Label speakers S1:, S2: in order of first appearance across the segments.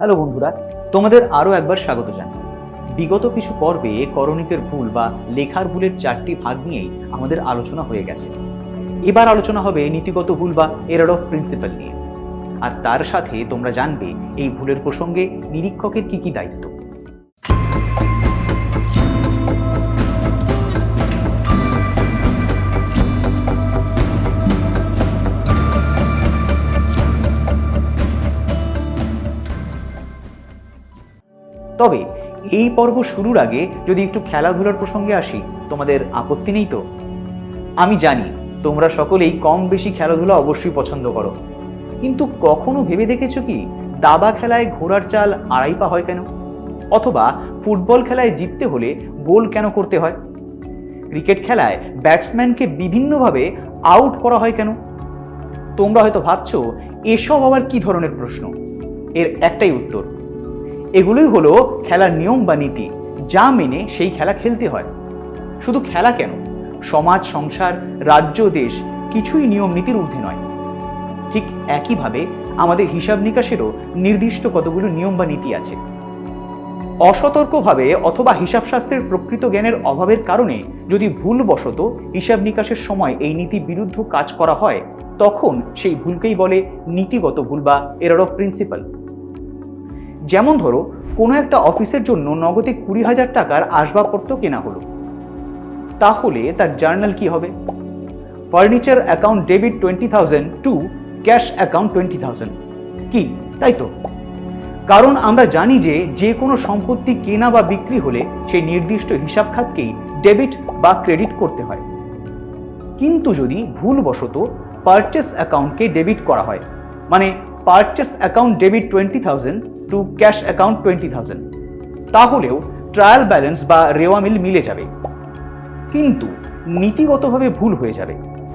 S1: Hello বন্ধুরা, তোমাদের আরও একবার স্বাগত জানাই। বিগত কিছু পর্বে করণিকের ভুল বা লেখার ভুলের চারটি ভাগ নিয়েই আমাদের আলোচনা হয়ে গেছে। এবার আলোচনা হবে নীতিগত ভুল বা এরর অফ প্রিন্সিপাল নিয়ে। আর তার সাথে তোমরা জানবে এই ভুলের প্রসঙ্গে নিরীক্ষকের কি কি দায়িত্ব। তবে এই পর্ব শুরুর আগে যদি একটু খেলাধুলার প্রসঙ্গে আসি, তোমাদের আপত্তি নেই তো? আমি জানি তোমরা সকলেই কম বেশি খেলাধুলা অবশ্যই পছন্দ করো। কিন্তু কখনো ভেবে দেখেছ কি, দাবা খেলায় ঘোড়ার চাল আড়াই পা হয় কেন? অথবা ফুটবল খেলায় জিততে হলে গোল কেন করতে হয়? ক্রিকেট খেলায় ব্যাটসম্যানকে বিভিন্নভাবে আউট করা হয় কেন? তোমরা হয়তো ভাবছ, এসব আবার কি ধরনের প্রশ্ন? এর একটাই উত্তর এগুলোই হলো খেলার নিয়ম বা নীতি, যা মেনে সেই খেলা খেলতে হয়। শুধু খেলা কেন? সমাজ, সংসার, রাজ্য, দেশ কিছুই নিয়ম নীতির ঊর্ধ্বে নয়। ঠিক একইভাবে আমাদের হিসাব নিকাশেরও নির্দিষ্ট কতগুলো নিয়ম বা নীতি আছে। অসতর্কভাবে অথবা হিসাবশাস্ত্রের প্রকৃত জ্ঞানের অভাবের কারণে যদি ভুলবশত হিসাব নিকাশের সময় এই নীতি বিরুদ্ধ কাজ করা হয়, তখন সেই ভুলকেই বলে নীতিগত ভুল বা এরর অফ প্রিন্সিপাল যেমন ধরো, কোনো একটা অফিসের জন্য নগদে কুড়ি হাজার টাকার আসবাবপত্র কেনা হলো। তাহলে তার জার্নাল কি হবে? Furniture account debit twenty thousand, to, cash account twenty thousand. কি? তাই তো? কারণ আমরা জানি যে যে কোনো সম্পত্তি কেনা বা বিক্রি হলে সেই নির্দিষ্ট হিসাব খাতকেই ডেবিট বা ক্রেডিট করতে হয়। কিন্তু যদি ভুলবশত পারচেস অ্যাকাউন্টকে ডেবিট করা হয় মানে purchase account debit twenty thousand to cash account twenty thousand তাহলেও ট্রায়াল ব্যালেন্স বা রেওয়া মিল মিলে যাবে। কিন্তু নীতিগতভাবে ভুল হয়ে যাবে।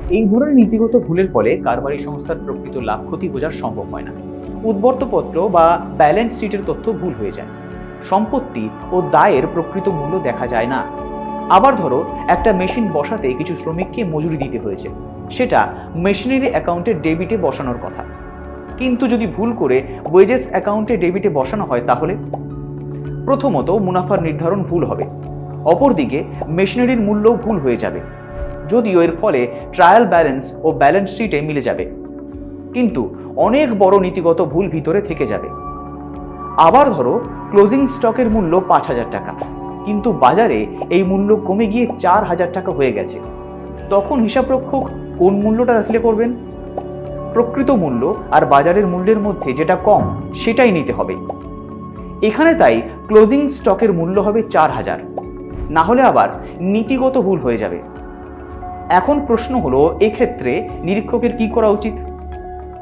S1: এই ধরনের নীতিগত ভুলের ফলে কারবারি সংস্থার প্রকৃত লাভ ক্ষতি বোঝা সম্ভব হয় না। উদ্বর্তপত্র বা ব্যালেন্স শিটের তথ্য ভুল হয়ে যায়। সম্পত্তি ও দায়ের প্রকৃত মূল্য দেখা যায় না। আবার ধরো, একটা মেশিন বসাতে কিছু শ্রমিককে মজুরি দিতে হয়েছে। সেটা মেশিনারি অ্যাকাউন্টে ডেবিটে বসানোর কথা। কিন্তু যদি ভুল করে ওয়েজেস অ্যাকাউন্টে ডেবিটে বসানো হয় তাহলে? প্রথমত মুনাফার নির্ধারণ ভুল হবে। অপরদিকে মেশিনারির মূল্যও ভুল হয়ে যাবে। যদিও এর ফলে ট্রায়াল ব্যালেন্স ও ব্যালেন্স শিটে মিলে যাবে। কিন্তু অনেক বড় নীতিগত ভুল ভিতরে থেকে যাবে। আবার ধরো ক্লোজিং স্টকের মূল্য পাঁচ হাজার টাকা। কিন্তু বাজারে এই মূল্য কমে গিয়ে চার হাজার টাকা হয়ে গেছে। তখন হিসাবরক্ষক কোন মূল্যটা দাখিলে করবেন? প্রকৃত মূল্য আর বাজারের মূল্যের মধ্যে যেটা কম, সেটাই নিতে হবে। এখানে তাই ক্লোজিং স্টকের মূল্য হবে চার হাজার। না হলে আবার নীতিগত ভুল হয়ে যাবে। এখন প্রশ্ন হলো, এক্ষেত্রে নিরীক্ষকের কি করা উচিত?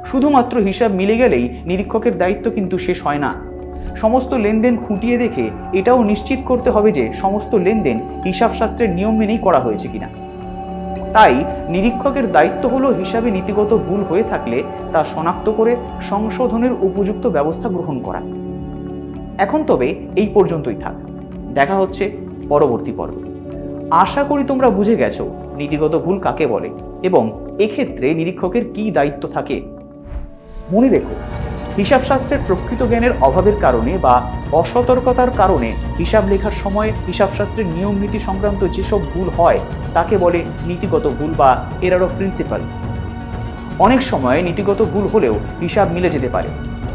S1: শুধুমাত্র হিসাব মিলে গেলেই নিরীক্ষকের দায়িত্ব কিন্তু শেষ হয় না। সমস্ত লেনদেন খুঁটিয়ে দেখে এটাও নিশ্চিত করতে হবে যে সমস্ত লেনদেন হিসাবশাস্ত্রের নিয়ম মেনেই করা হয়েছে কিনা। তাই নিরীক্ষকের দায়িত্ব হলো হিসাবে নীতিগত ভুল হয়ে থাকলে তা শনাক্ত করে সংশোধনের উপযুক্ত ব্যবস্থা গ্রহণ করা। এখন তবে এই পর্যন্তই থাক। দেখা হচ্ছে পরবর্তী পর্ব। আশা করি তোমরা বুঝে গেছো নীতিগত ভুল কাকে বলে এবং এক্ষেত্রে নিরীক্ষকের কি দায়িত্ব থাকে। মনে রেখো হিসাবশাস্ত্রের প্রকৃত জ্ঞানের অভাবের কারণে বা অসতর্কতার কারণে হিসাব লেখার সময় হিসাবশাস্ত্রের নিয়ম নীতি সংক্রান্ত যেসব ভুল হয়, তাকে বলে নীতিগত ভুল বা এরার অফ প্রিন্সিপাল অনেক সময় নীতিগত ভুল হলেও হিসাব মিলে যেতে পারে।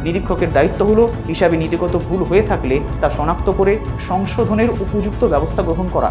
S1: নিরীক্ষকের দায়িত্ব হলো হিসাবে নীতিগত ভুল হয়ে থাকলে তা শনাক্ত করে সংশোধনের উপযুক্ত ব্যবস্থা গ্রহণ করা।